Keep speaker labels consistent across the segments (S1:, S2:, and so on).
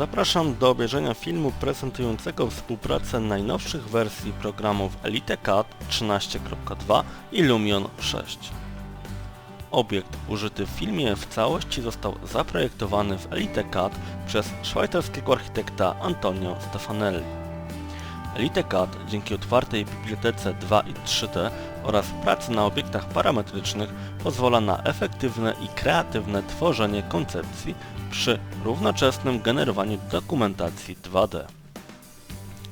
S1: Zapraszam do obejrzenia filmu prezentującego współpracę najnowszych wersji programów EliteCAD 13.2 i Lumion 6. Obiekt użyty w filmie w całości został zaprojektowany w EliteCAD przez szwajcarskiego architekta Antonio Stefanelli. EliteCAD dzięki otwartej bibliotece 2 i 3D oraz pracy na obiektach parametrycznych pozwala na efektywne i kreatywne tworzenie koncepcji przy równoczesnym generowaniu dokumentacji 2D.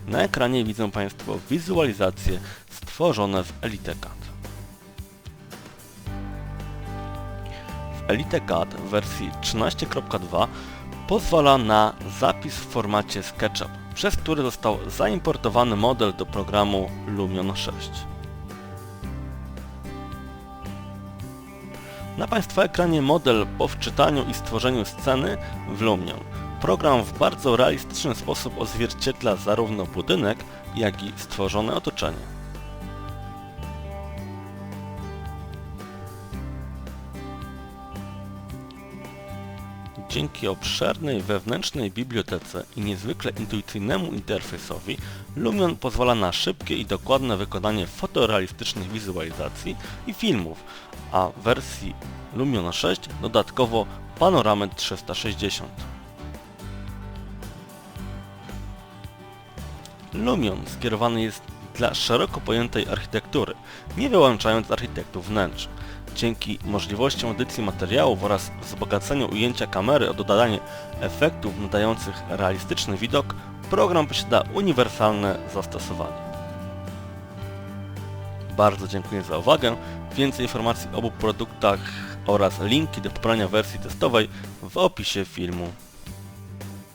S1: Na ekranie widzą Państwo wizualizacje stworzone w EliteCAD. W EliteCAD w wersji 13.2 pozwala na zapis w formacie SketchUp, przez który został zaimportowany model do programu Lumion 6. Na Państwa ekranie model po wczytaniu i stworzeniu sceny w Lumion. Program w bardzo realistyczny sposób odzwierciedla zarówno budynek, jak i stworzone otoczenie. Dzięki obszernej wewnętrznej bibliotece i niezwykle intuicyjnemu interfejsowi, Lumion pozwala na szybkie i dokładne wykonanie fotorealistycznych wizualizacji i filmów, a w wersji Lumion 6 dodatkowo panoramet 360. Lumion skierowany jest dla szeroko pojętej architektury, nie wyłączając architektów wnętrz. Dzięki możliwościom edycji materiałów oraz wzbogaceniu ujęcia kamery o dodanie efektów nadających realistyczny widok, program posiada uniwersalne zastosowanie. Bardzo dziękuję za uwagę. Więcej informacji o obu produktach oraz linki do pobrania wersji testowej w opisie filmu.